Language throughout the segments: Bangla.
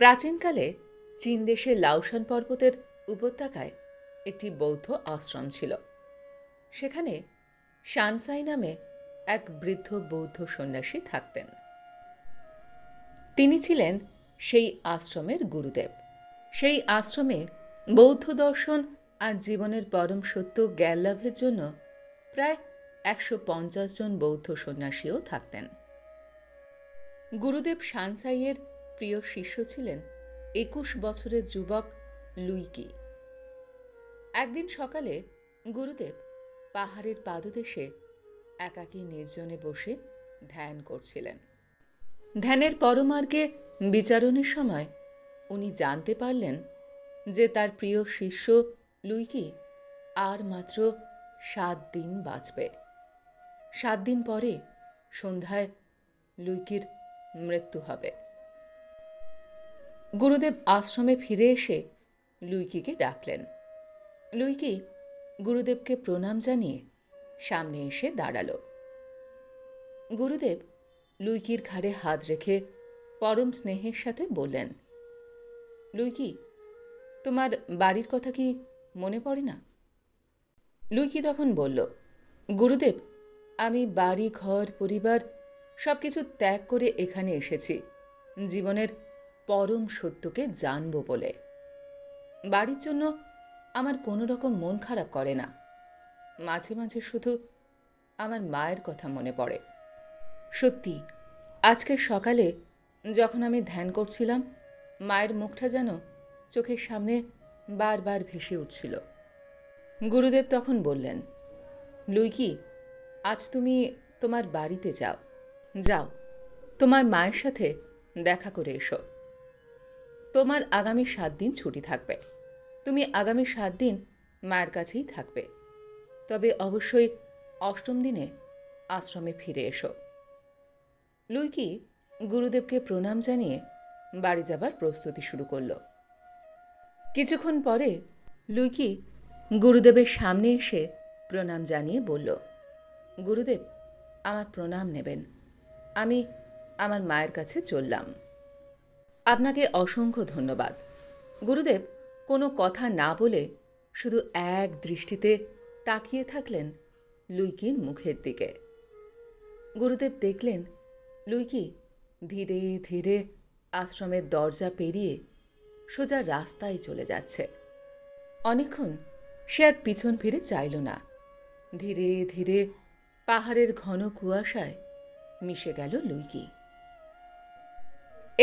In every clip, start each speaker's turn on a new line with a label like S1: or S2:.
S1: প্রাচীনকালে চীন দেশের লাউসান পর্বতের উপত্যকায় একটি বৌদ্ধ আশ্রম ছিল। সেখানে শানসাই নামে এক বৃদ্ধ বৌদ্ধ সন্ন্যাসী থাকতেন। তিনি ছিলেন সেই আশ্রমের গুরুদেব। সেই আশ্রমে বৌদ্ধ দর্শন আর জীবনের পরম সত্য জ্ঞান লাভের জন্য প্রায় একশো পঞ্চাশ জন বৌদ্ধ সন্ন্যাসীও থাকতেন। গুরুদেব শানসাইয়ের প্রিয় শিষ্য ছিলেন একুশ বছরের যুবক লুইকি। একদিন সকালে গুরুদেব পাহাড়ের পাদদেশে একাকী নির্জনে বসে ধ্যান করছিলেন। ধ্যানের পরমার্গে বিচারণের সময় উনি জানতে পারলেন যে তার প্রিয় শিষ্য লুইকি আর মাত্র সাত দিন বাঁচবে। সাত দিন পরে সন্ধ্যায় লুইকির মৃত্যু হবে। গুরুদেব আশ্রমে ফিরে এসে লুইকিকে ডাকলেন। লুইকি গুরুদেবকে প্রণাম জানিয়ে সামনে এসে দাঁড়াল। গুরুদেব লুইকির ঘাড়ে হাত রেখে পরম স্নেহের সাথে বললেন, লুইকি, তোমার বাড়ির কথা কি মনে পড়ে না? লুইকি তখন বলল, গুরুদেব, আমি বাড়ি, ঘর, পরিবার সব কিছু ত্যাগ করে এখানে এসেছি। জীবনের পরম সত্যকে জানব বলে। বাড়ির জন্য আমার কোনো রকম মন খারাপ করে না। মাঝে মাঝে শুধু আমার মায়ের কথা মনে পড়ে। সত্যি আজকে সকালে যখন আমি ধ্যান করছিলাম, মায়ের মুখটা যেন চোখের সামনে বারবার ভেসে উঠছিল। গুরুদেব তখন বললেন, লুইকি, আজ তুমি তোমার বাড়িতে যাও। যাও, তোমার মায়ের সাথে দেখা করে এসো। তোমার আগামী সাত দিন ছুটি থাকবে। তুমি আগামী সাত দিন মায়ের কাছেই থাকবে। তবে অবশ্যই অষ্টম দিনে আশ্রমে ফিরে এসো। লুইকি গুরুদেবকে প্রণাম জানিয়ে বাড়ি যাবার প্রস্তুতি শুরু করল। কিছুক্ষণ পরে লুইকি গুরুদেবের সামনে এসে প্রণাম জানিয়ে বলল, গুরুদেব, আমার প্রণাম নেবেন। আমি আমার মায়ের কাছে চললাম। আপনাকে অসংখ্য ধন্যবাদ। গুরুদেব, কোনো কথা না বলে শুধু এক দৃষ্টিতে তাকিয়ে থাকলেন লুইকির মুখের দিকে। গুরুদেব দেখলেন লুইকি ধীরে ধীরে আশ্রমের দরজা পেরিয়ে সোজা রাস্তায় চলে যাচ্ছে। অনেকক্ষণ সে আর পিছন ফিরে চাইল না। ধীরে ধীরে পাহাড়ের ঘন কুয়াশায় মিশে গেল লুইকি।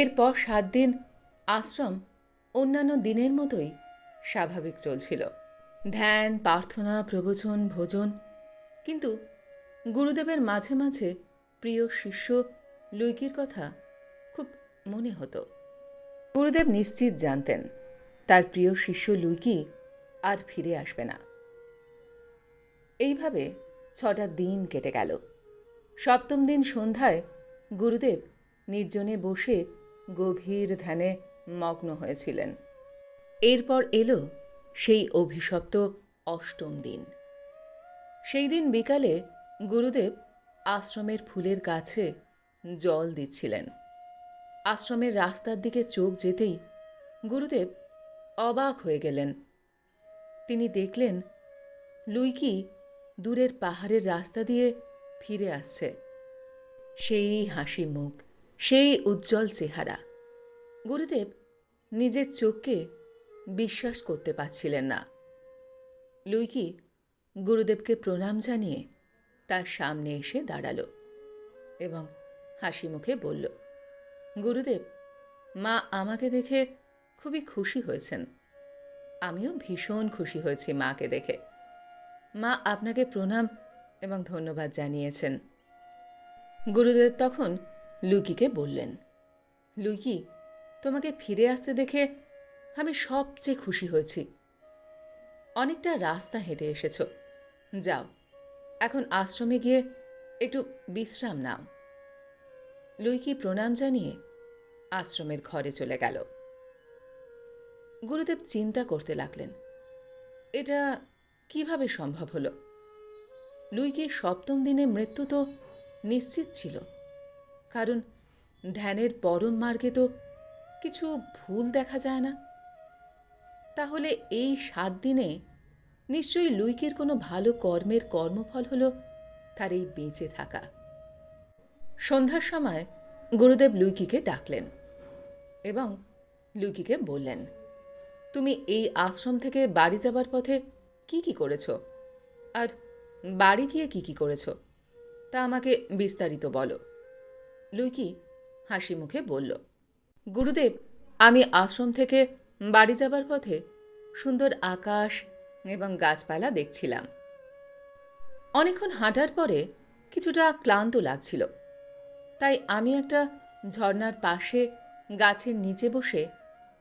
S1: এরপর সাত দিন আশ্রম অন্যান্য দিনের মতোই স্বাভাবিক চলছিল। ধ্যান, প্রার্থনা, প্রবচন, ভোজন, কিন্তু গুরুদেবের মাঝে মাঝে প্রিয় শিষ্য লুইকির কথা খুব মনে হতো। গুরুদেব নিশ্চিত জানতেন, তার প্রিয় শিষ্য লুইকি আর ফিরে আসবে না। এইভাবে ছটা দিন কেটে গেল। সপ্তম দিন সন্ধ্যায় গুরুদেব নির্জনে বসে গভীর ধ্যানে মগ্ন হয়েছিলেন। এরপর এলো সেই অভিশপ্ত অষ্টম দিন। সেই দিন বিকালে গুরুদেব আশ্রমের ফুলের গাছে জল দিচ্ছিলেন। আশ্রমের রাস্তার দিকে চোখ যেতেই গুরুদেব অবাক হয়ে গেলেন। তিনি দেখলেন লুইকি দূরের পাহাড়ের রাস্তা দিয়ে ফিরে আসছে। সেই হাসি মুখ সেই উজ্জ্বল চেহারা। গুরুদেব নিজের চোখকে বিশ্বাস করতে পারছিলেন না। লুইকি গুরুদেবকে প্রণাম জানিয়ে তার সামনে এসে দাঁড়াল এবং হাসি মুখে বলল, গুরুদেব, মা আমাকে দেখে খুবই খুশি হয়েছেন। আমিও ভীষণ খুশি হয়েছি মাকে দেখে। মা আপনাকে প্রণাম এবং ধন্যবাদ জানিয়েছেন। গুরুদেব তখন লুকিকে বললেন, লুকি, তোমাকে ফিরে আসতে দেখে আমি সবচেয়ে খুশি হয়েছি। অনেকটা রাস্তা হেঁটে এসেছ। যাও, এখন আশ্রমে গিয়ে একটু বিশ্রাম নাও। লুইকি প্রণাম জানিয়ে আশ্রমের ঘরে চলে গেল। গুরুদেব চিন্তা করতে লাগলেন, এটা কীভাবে সম্ভব হলো? লুইকির সপ্তম দিনে মৃত্যু তো নিশ্চিত ছিল। কারণ ধ্যানের পরম মার্গে তো কিছু ভুল দেখা যায় না। তাহলে এই সাত দিনে নিশ্চয়ই লুইকের কোনো ভালো কর্মের কর্মফল হলো তার এই বেঁচে থাকা। সন্ধ্যার সময় গুরুদেব লুইকিকে ডাকলেন এবং লুইকিকে বললেন, তুমি এই আশ্রম থেকে বাড়ি যাবার পথে কি কি করেছ? আর বাড়ি গিয়ে কি কি করেছ? তা আমাকে বিস্তারিত বলো। লুইকি হাসি মুখে বলল, গুরুদেব, আমি আশ্রম থেকে বাড়ি যাবার পথে সুন্দর আকাশ এবং গাছপালা দেখছিলাম। অনেকক্ষণ হাঁটার পরে কিছুটা ক্লান্ত লাগছিল। তাই আমি একটা ঝর্ণার পাশে গাছের নিচে বসে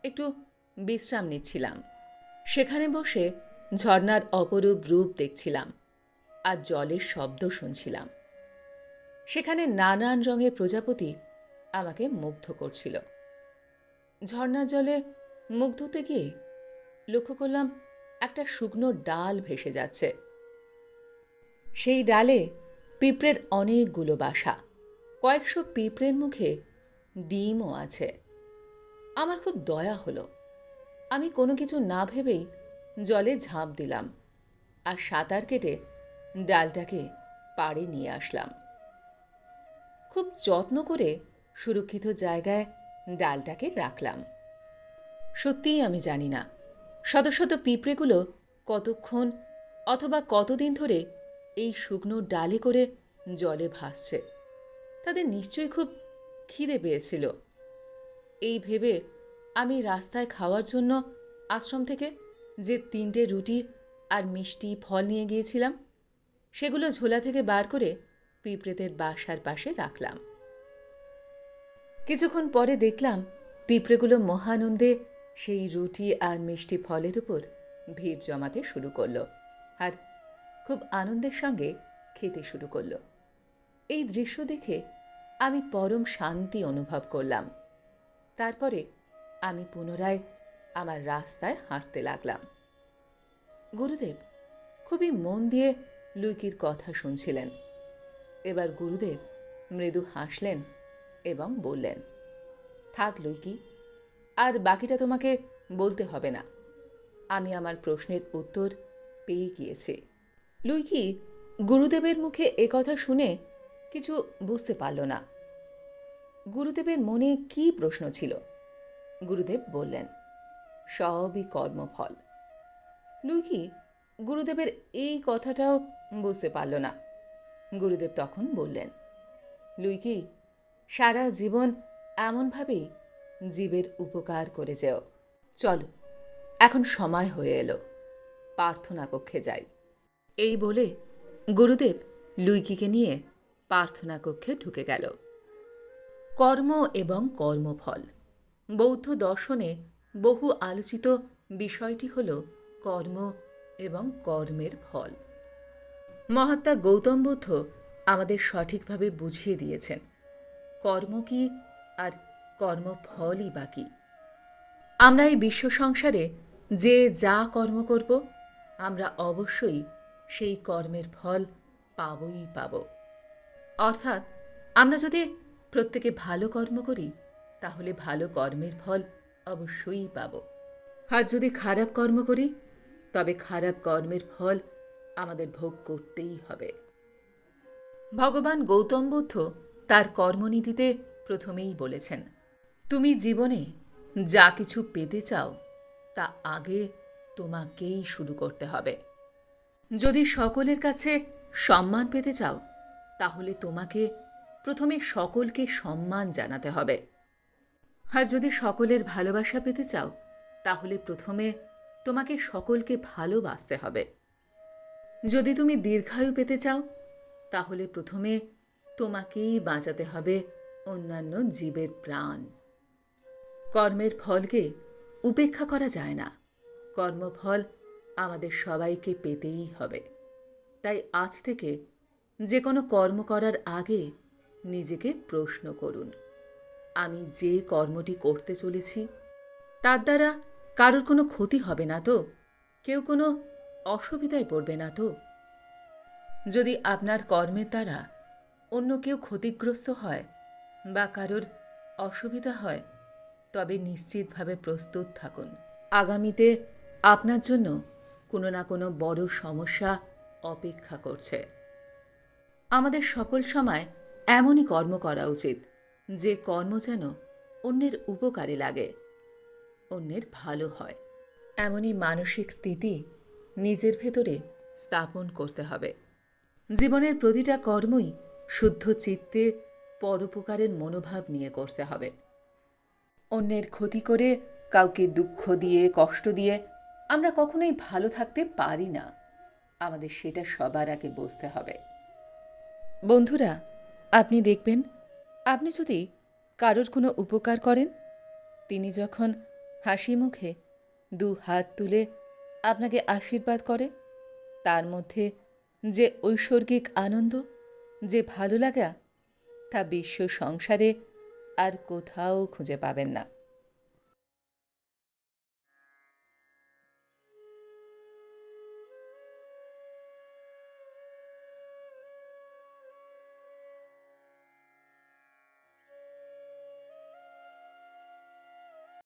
S1: একটু বিশ্রাম নিচ্ছিলাম। সেখানে বসে ঝর্ণার অপরূপ রূপ দেখছিলাম আর জলের শব্দ শুনছিলাম। সেখানে নানান রঙের প্রজাপতি আমাকে মুগ্ধ করছিল। ঝর্ণার জলে মুগ্ধ হতে গিয়ে লক্ষ্য করলাম একটা শুকনো ডাল ভেসে যাচ্ছে। সেই ডালে পিঁপড়ের অনেকগুলো বাসা, কয়েকশো পিঁপড়ের মুখে ডিমও আছে। আমার খুব দয়া হলো। আমি কোনো কিছু না ভেবেই জলে ঝাঁপ দিলাম আর সাঁতার কেটে ডালটাকে পাড়ে নিয়ে আসলাম। খুব যত্ন করে সুরক্ষিত জায়গায় ডালটাকে রাখলাম। সত্যিই আমি জানি না, শত শত পিঁপড়েগুলো কতক্ষণ অথবা কতদিন ধরে এই শুকনো ডালে করে জলে ভাসছে, তাদের নিশ্চয়ই খুব খিদে পেয়েছিল। এই ভেবে আমি রাস্তায় খাওয়ার জন্য আশ্রম থেকে যে তিনটে রুটি আর মিষ্টি ফল নিয়ে গিয়েছিলাম, সেগুলো ঝোলা থেকে বার করে পিঁপড়েদের বাসার পাশে রাখলাম। কিছুক্ষণ পরে দেখলাম পিঁপড়েগুলো মহানন্দে সেই রুটি আর মিষ্টি ফলের উপর ভিড় জমাতে শুরু করল আর খুব আনন্দের সঙ্গে খেতে শুরু করল। এই দৃশ্য দেখে আমি পরম শান্তি অনুভব করলাম। তারপরে আমি পুনরায় আমার রাস্তায় হাঁটতে লাগলাম। গুরুদেব খুবই মন দিয়ে লুইকির কথা শুনছিলেন। এবার গুরুদেব মৃদু হাসলেন এবং বললেন থাক লুইকি আর বাকিটা তোমাকে বলতে হবে না। আমি আমার প্রশ্নের উত্তর পেয়ে গিয়েছি। লুইকি গুরুদেবের মুখে কথা শুনে কিছু বুঝতে পারল না। গুরুদেবের মনে কি প্রশ্ন ছিল? গুরুদেব বললেন, সবই কর্মফল। লুইকি গুরুদেবের এই কথাটাও বুঝতে পারল না। গুরুদেব তখন বললেন লুইকি সারা জীবন এমনভাবেই জীবের উপকার করে যেও। চলো, এখন সময় হয়ে এলো, প্রার্থনা কক্ষে যাই। এই বলে গুরুদেব লুইকিকে নিয়ে প্রার্থনা কক্ষে ঢুকে গেল। কর্ম এবং কর্মফল। বৌদ্ধ দর্শনে বহু আলোচিত বিষয়টি হল কর্ম এবং কর্মের ফল। মহাত্মা গৌতম বুদ্ধ আমাদের সঠিকভাবে বুঝিয়ে দিয়েছেন, কর্ম কি আর কর্মফলই বা কী। আমরা এই বিশ্ব সংসারে যে যা কর্ম করব, আমরা অবশ্যই সেই কর্মের ফল পাবই পাব। অর্থাৎ আমরা যদি প্রত্যেকে ভালো কর্ম করি, তাহলে ভালো কর্মের ফল অবশ্যই পাব। আর যদি খারাপ কর্ম করি, তবে খারাপ কর্মের ফল আমাদের ভোগ করতেই হবে। ভগবান গৌতম বুদ্ধ তার কর্মনীতিতে প্রথমেই বলেছেন, তুমি জীবনে যা কিছু পেতে চাও, তা আগে তোমাকেই শুরু করতে হবে। যদি সকলের কাছে সম্মান পেতে চাও, তাহলে তোমাকে প্রথমে সকলকে সম্মান জানাতে হবে। আর যদি সকলের ভালোবাসা পেতে চাও, তাহলে প্রথমে তোমাকে সকলকে ভালোবাসতে হবে। যদি তুমি দীর্ঘায়ু পেতে চাও, তাহলে প্রথমে তোমাকেই বাঁচাতে হবে অন্যান্য জীবের প্রাণ। কর্মের ফলকে উপেক্ষা করা যায় না। কর্মফল আমাদের সবাইকে পেতেই হবে। তাই আজ থেকে যে কোনো কর্ম করার আগে নিজেকে প্রশ্ন করুন, আমি যে কর্মটি করতে চলেছি, তার দ্বারা কারোর কোনো ক্ষতি হবে না তো? কেউ কোনো অসুবিধায় পড়বে না তো? যদি আপনার কর্মের দ্বারা অন্য কেউ ক্ষতিগ্রস্ত হয় বা কারোর অসুবিধা হয়, তবে নিশ্চিতভাবে প্রস্তুত থাকুন। আগামীতে আপনার জন্য কোনো না কোনো বড় সমস্যা অপেক্ষা করছে। আমাদের সকল সময় এমনই কর্ম করা উচিত, যে কর্ম যেন অন্যের উপকারে লাগে, অন্যের ভালো হয়। এমনই মানসিক স্থিতি নিজের ভেতরে স্থাপন করতে হবে। জীবনের প্রতিটা কর্মই শুদ্ধ চিত্তে পরোপকারের মনোভাব নিয়ে করতে হবে। অন্যের ক্ষতি করে, কাউকে দুঃখ দিয়ে, কষ্ট দিয়ে আমরা কখনোই ভালো থাকতে পারি না। আমাদের সেটা সবার আগে বুঝতে হবে। বন্ধুরা, আপনি দেখবেন, আপনি যদি কারোর কোনো উপকার করেন, তিনি যখন হাসি মুখে দু হাত তুলে আপনাকে আশীর্বাদ করে। তার মধ্যে যে ঐশ্বর্গিক আনন্দ, যে ভালো লাগা, তা বিশ্ব সংসারে আর কোথাও খুঁজে পাবেন না।